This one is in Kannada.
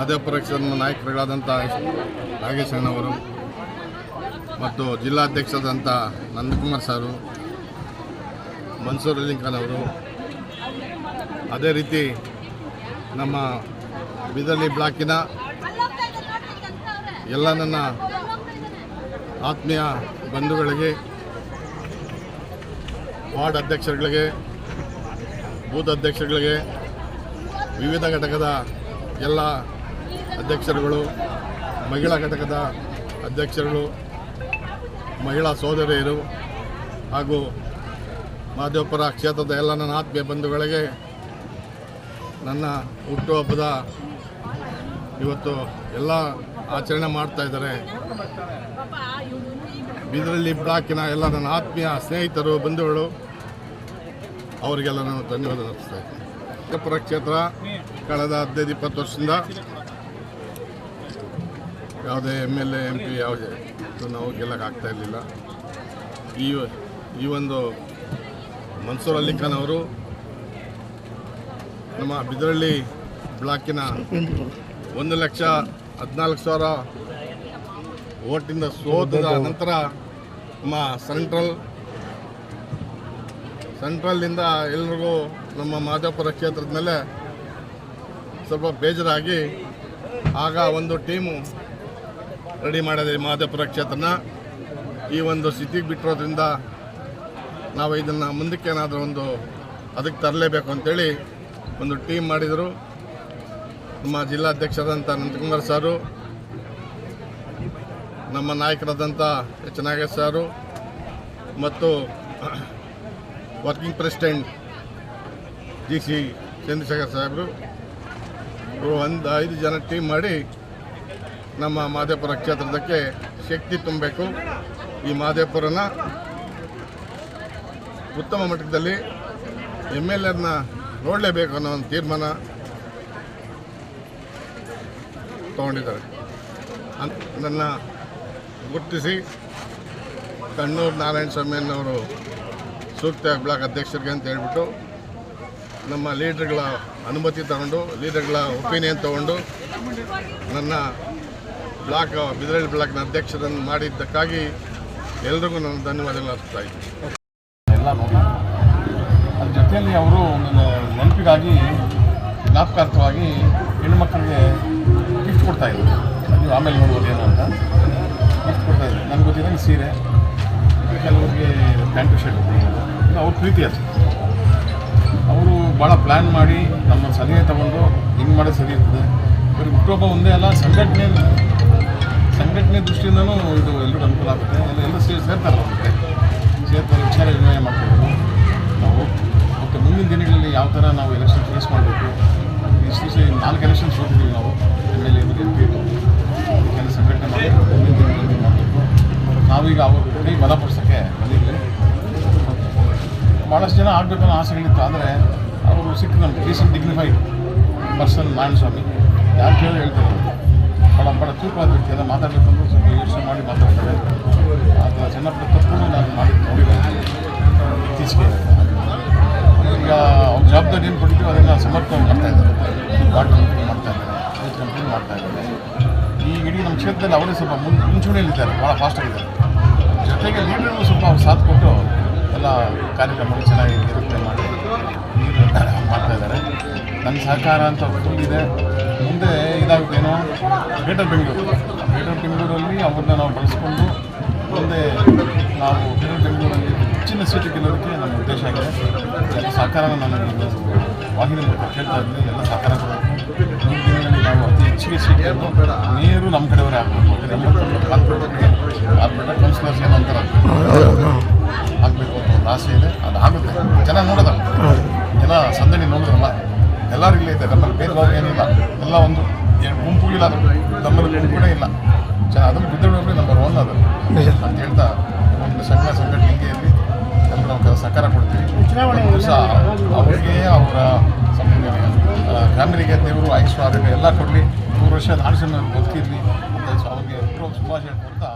ಮಾಧವಪುರ ನಾಯಕರುಗಳಾದಂಥ ನಾಗೇಶ್ ಅಣ್ಣವರು ಮತ್ತು ಜಿಲ್ಲಾಧ್ಯಕ್ಷರಾದಂಥ ನಂದಕುಮಾರ್ ಸಾರು, ಮನ್ಸೂರ್ ಅಲಿ ಖಾನ್ ಅವರು. ಅದೇ ರೀತಿ ನಮ್ಮ ಬಿದರ್ಲಿ ಬ್ಲಾಕಿನ ಎಲ್ಲ ನನ್ನ ಆತ್ಮೀಯ ಬಂಧುಗಳಿಗೆ, ವಾರ್ಡ್ ಅಧ್ಯಕ್ಷರುಗಳಿಗೆ, ಬೂತ್ ಅಧ್ಯಕ್ಷರುಗಳಿಗೆ, ವಿವಿಧ ಘಟಕದ ಎಲ್ಲ ಅಧ್ಯಕ್ಷರುಗಳು, ಮಹಿಳಾ ಘಟಕದ ಅಧ್ಯಕ್ಷರುಗಳು, ಮಹಿಳಾ ಸೋದರಿಯರು ಹಾಗೂ ಮಾದೇವಪುರ ಕ್ಷೇತ್ರದ ಎಲ್ಲ ನನ್ನ ಆತ್ಮೀಯ ಬಂಧುಗಳಿಗೆ ನನ್ನ ಹುಟ್ಟುಹಬ್ಬದ ಇವತ್ತು ಎಲ್ಲ ಆಚರಣೆ ಮಾಡ್ತಾ ಇದ್ದಾರೆ. ಬಿದರಳ್ಳಿ ಬ್ಲಾಕಿನ ಎಲ್ಲ ನನ್ನ ಆತ್ಮೀಯ ಸ್ನೇಹಿತರು, ಬಂಧುಗಳು, ಅವರಿಗೆಲ್ಲ ನಾನು ಧನ್ಯವಾದ ಅರ್ಪಿಸ್ತಾ ಇದ್ದೀನಿ. ಕ್ಷೇತ್ರ, ಕಳೆದ ಹದಿನೈದು, ಇಪ್ಪತ್ತು ವರ್ಷದಿಂದ ಯಾವುದೇ M L A, M P ಯಾವುದೇ ನಾವು ಗೆಲ್ಲಕ್ಕೆ ಆಗ್ತಾ ಇರಲಿಲ್ಲ. ಈ ಈ ಒಂದು ಮನ್ಸೂರ್ ಅಲಿ ಖಾನ್ ಅವರು ನಮ್ಮ ಬಿದರಳ್ಳಿ ಬ್ಲಾಕಿನ ಒಂದು ಲಕ್ಷ ಹದಿನಾಲ್ಕು ಸಾವಿರ ಓಟಿಂದ ಸೋತದ ನಂತರ ನಮ್ಮ ಸೆಂಟ್ರಲ್, ಸೆಂಟ್ರಲ್ನಿಂದ ಎಲ್ರಿಗೂ ನಮ್ಮ ಮಾದಾಪುರ ಕ್ಷೇತ್ರದ ಮೇಲೆ ಸ್ವಲ್ಪ ಬೇಜಾರಾಗಿ ಆಗ ಒಂದು ಟೀಮು ರೆಡಿ ಮಾಡಿದೆ ಮಹದೇವಪುರ ಕ್ಷೇತ್ರನ. ಈ ಒಂದು ಸ್ಥಿತಿಗೆ ಬಿಟ್ಟಿರೋದ್ರಿಂದ ನಾವು ಇದನ್ನು ಮುಂದಕ್ಕೆ ಏನಾದರೂ ಒಂದು ಅದಕ್ಕೆ ತರಲೇಬೇಕು ಅಂತೇಳಿ ಒಂದು ಟೀಮ್ ಮಾಡಿದರು. ನಮ್ಮ ಜಿಲ್ಲಾಧ್ಯಕ್ಷರಾದಂಥ ನಂದಕುಮಾರ್ ಸಾರು, ನಮ್ಮ ನಾಯಕರಾದಂಥ ಎಚ್ ನಾಗೇಶ್ ಸಾರು ಮತ್ತು working president G C Chandrashekhar ಸಾಹೇಬರು. ಒಂದು ಐದು ಜನ ಟೀಮ್ ಮಾಡಿ ನಮ್ಮ ಮಾದೇಪುರ ಕ್ಷೇತ್ರದಕ್ಕೆ ಶಕ್ತಿ ತುಂಬಬೇಕು. ಈ ಮಾದೇಪುರನ ಉತ್ತಮ ಮಟ್ಟದಲ್ಲಿ ಎಂ ಎಲ್ ಎರ್ನ ನೋಡಲೇಬೇಕು ಅನ್ನೋ ಒಂದು ತೀರ್ಮಾನ ತಗೊಂಡಿದ್ದಾರೆ. ನನ್ನ ಗುರುತಿಸಿ ಕಣ್ಣೂರು ನಾರಾಯಣ ಸ್ವಾಮಿಯನ್ನವರು ಸೂಕ್ತ ಬ್ಲಾಕ್ ಅಧ್ಯಕ್ಷರಿಗೆ ಅಂತ ಹೇಳಿಬಿಟ್ಟು ನಮ್ಮ ಲೀಡರ್ಗಳ ಅನುಮತಿ ತಗೊಂಡು, ಲೀಡರ್ಗಳ ಒಪಿನಿಯನ್ ತಗೊಂಡು ನನ್ನ ಬ್ಲಾಕ್ ಬಿದರಳ್ಳಿ ಬ್ಲಾಕ್ನ ಅಧ್ಯಕ್ಷರನ್ನು ಮಾಡಿದ್ದಕ್ಕಾಗಿ ಎಲ್ರಿಗೂ ನಾನು ಧನ್ಯವಾದಗಳು ಅರ್ಪಿಸ್ತಾ ಇದ್ದೀನಿ. ಎಲ್ಲ ನೋಡಿ. ಅದ್ರ ಜೊತೆಯಲ್ಲಿ ಅವರು ನೆನಪಿಗಾಗಿ, ಜ್ಞಾಪಕಾರ್ಥವಾಗಿ ಹೆಣ್ಮಕ್ಳಿಗೆ ಗಿಫ್ಟ್ ಕೊಡ್ತಾ ಇದ್ರು ನೀವು ಆಮೇಲೆ ನೋಡ್ಬೋದು ಏನು ಅಂತ. ಗಿಫ್ಟ್ ಕೊಡ್ತಾ ಇದ್ರು ನನಗೆ ಗೊತ್ತಿದ್ದಂಗೆ ಸೀರೆ. ಕೆಲವರಿಗೆ ಪ್ಯಾಂಟು, ಶರ್ಟ್ ಅವ್ರ ಪ್ರೀತಿ ಅದು. ಅವರು ಭಾಳ ಪ್ಲ್ಯಾನ್ ಮಾಡಿ ನಮ್ಮ ಸಲಹೆ ತಗೊಂಡು, ಹಿಂಗೆ ಮಾಡೋದು ಸರಿ ಇರ್ತದೆ. ಇವ್ರಿಗೆ ಹುಟ್ಟುಹಬ್ಬ ಒಂದೇ ಅಲ್ಲ, ಸಂಘಟನೆ ಸಂಘಟನೆ ದೃಷ್ಟಿಯಿಂದನೂ ಇದು ಎಲ್ಲರೂ ಅನುಕೂಲ ಆಗುತ್ತೆ. ಅಲ್ಲಿ ಎಲ್ಲರೂ ಸೇರಿ ಸೇರ್ತಾರೆ ಸೇರ್ತಾರೆ, ವಿಚಾರ ವಿನಿಮಯ ಮಾಡ್ಕೋಬೋದು ನಾವು. ಮತ್ತು ಮುಂದಿನ ದಿನಗಳಲ್ಲಿ ಯಾವ ಥರ ನಾವು ಎಲೆಕ್ಷನ್ ಫೇಸ್ ಮಾಡಬೇಕು? ಇಷ್ಟು ದಿವಸ ನಾಲ್ಕು ಎಲೆಕ್ಷನ್ ಸೋತಿದ್ದೀವಿ ನಾವು, M L A M P ಅದಕ್ಕೆಲ್ಲ ಸಂಘಟನೆ ಮಾಡಬೇಕು ಮುಂದಿನ ದಿನಗಳಲ್ಲಿ ಮಾಡಬೇಕು. ನಾವೀಗ ಅವ್ರ ಕೈ ಬಲಪಡಿಸೋಕ್ಕೆ ಬಂದಿದ್ವಿ ಭಾಳಷ್ಟು ಜನ ಆಗಬೇಕು ಅನ್ನೋ ಆಸೆಗಳಿತ್ತು, ಆದರೆ ಅವರು ಸಿಕ್ಕ ನಮ್ಗೆ decent dignified person Narayana Swamy ಯಾರು ಕೇಳಿ ಹೇಳ್ತಾರೆ ಭಾಳ ಭಾಳ ಚೂಪಾದ ವ್ಯಕ್ತಿ ಎಲ್ಲ ಮಾತಾಡಬೇಕಂದ್ರೂ ಸ್ವಲ್ಪ ಯೋಚನೆ ಮಾಡಿ ಮಾತಾಡ್ತಾರೆ. ಅದು ಸಣ್ಣ ತಪ್ಪನ್ನು ತಪ್ಪು ನಾನು ಮಾಡಿ ನೋಡಿದ್ದೇನೆ ಇತ್ತೀಚೆಗೆ. ಈಗ ಅವ್ರ ಜವಾಬ್ದಾರಿ ಏನು ಕೊಟ್ಟಿದ್ದೀವಿ ಅದನ್ನು ಸಮರ್ಪಣೆ ಮಾಡ್ತಾ ಇದ್ದಾರೆ. ವಾಟರ್ ಕಂಪ್ಲೀಟ್ ಮಾಡ್ತಾ ಇದ್ದಾರೆ. ಕಂಪ್ಲೀಟ್ ಮಾಡ್ತಾ ಇದ್ದಾರೆ. ಈ ಇಡೀ ನಮ್ಮ ಕ್ಷೇತ್ರದಲ್ಲಿ ಅವರೇ ಸ್ವಲ್ಪ ಮುನ್, ಮುಂಚೂಣಿಯಲ್ಲಿದ್ದಾರೆ ಭಾಳ ಫಾಸ್ಟಾಗಿದ್ದಾರೆ ಜೊತೆಗೆ ನೀರನ್ನು ಸ್ವಲ್ಪ ಅವ್ರು ಸಾಥ್ ಕೊಟ್ಟು ಎಲ್ಲ ಕಾರ್ಯಕ್ರಮಗಳು ಚೆನ್ನಾಗಿ ಇರುತ್ತೆ ಮಾಡಿ ನೀರು ಮಾಡ್ತಾ ಇದ್ದಾರೆ. ನನ್ನ ಸಹಕಾರ ಅಂತ ತುಂಬಿದೆ. ಮುಂದೆ ಇದಾಗುತ್ತೇನೋ ಗ್ರೇಟರ್ ಬೆಂಗಳೂರು ಗ್ರೇಟರ್ ಬೆಂಗಳೂರಲ್ಲಿ ಅವ್ರನ್ನ ನಾವು ಬಳಸ್ಕೊಂಡು ಮುಂದೆ ನಾವು ಗ್ರೇಟರ್ ಬೆಂಗಳೂರಲ್ಲಿ ಹೆಚ್ಚಿನ ಸೀಟು ಗೆಲ್ಲೋದಕ್ಕೆ ನಮ್ಮ ಉದ್ದೇಶ ಆಗಿದೆ. ಎಲ್ಲ ಸಹಕಾರನ ನಾನು ವಾಹಿನಿ ಮೂಲಕ ಕೇಳ್ತಾ ಇದ್ದೀನಿ. ಎಲ್ಲ ಸಹಕಾರ ಕೊಡಬೇಕು ನಾವು ಅತಿ ಹೆಚ್ಚಿಗೆ ಸೀಟ್ ಗೆದ್ದು, ನೇರು ನಮ್ಮ ಕಡೆಯವರೇ ಇಲ್ಲೇ ಇದೆ ಬೇರೆ ಭಾವ ಏನಿಲ್ಲ ಎಲ್ಲ ಒಂದು ಗುಂಪು ಇಲ್ಲ ಅದು. ನಮ್ಮಲ್ಲಿ ಕೂಡ ಇಲ್ಲ. ಜನ ಅದನ್ನು ಬಿದ್ದೊಳಗೆ ನಂಬರ್ ಒನ್ ಅದು. ಅಂತ ಹೇಳ್ತಾ ಒಂದು ಸಂಘ ಸಂಘಟನೆಯಲ್ಲಿ ಎಲ್ಲರೂ ನಾವು ಸಹಕಾರ ಕೊಡ್ತೀವಿ. ದಿವಸ ಅವರಿಗೆ ಅವರ ಫ್ಯಾಮಿಲಿಗೆ ದೇವರು ಆಯುಷ್ ಆರೋಗ್ಯ ಎಲ್ಲ ಕೊಡಲಿ. ಮೂರು ವರ್ಷ ಜನ ಬದುಕಿರಲಿ ಅಂತ ಅವ್ರಿಗೆ ಶುಭಾಶಯ ಕೊಡ್ತಾ